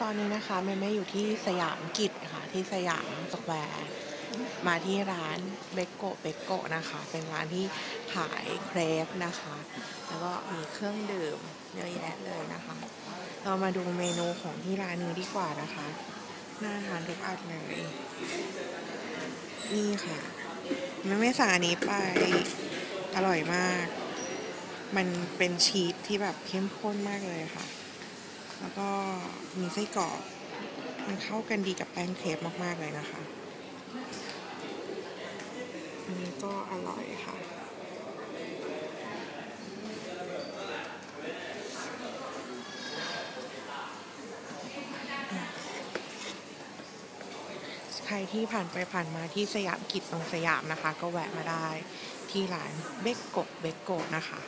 ตอนนี้นะคะแม่แม่อยู่ที่สยามกิจค่ะที่สยามสแควร์มาที่ร้านเบโกเบโกนะคะ เป็นร้านที่ขายเครปนะคะ แล้วก็มีเครื่องดื่มเยอะแยะเลยนะคะ เรามาดูเมนูของที่ร้านนี้ดีกว่านะคะ น่าทานทุกอันเลย นี่ค่ะแม่แม่สั่งอันนี้ไปอร่อยมาก มันเป็นชีสที่แบบเข้มข้นมากเลยค่ะ แล้วก็ มีไส้กรอกมันเข้ากันดีกับแป้งเครปมาก ๆ เลยนะคะ อันนี้ก็อร่อยค่ะ ใครที่ผ่านไปผ่านมาที่สยามกิจตรงสยามนะคะ ก็แวะมาได้ที่ร้านเบกโกะเบกโกะนะคะ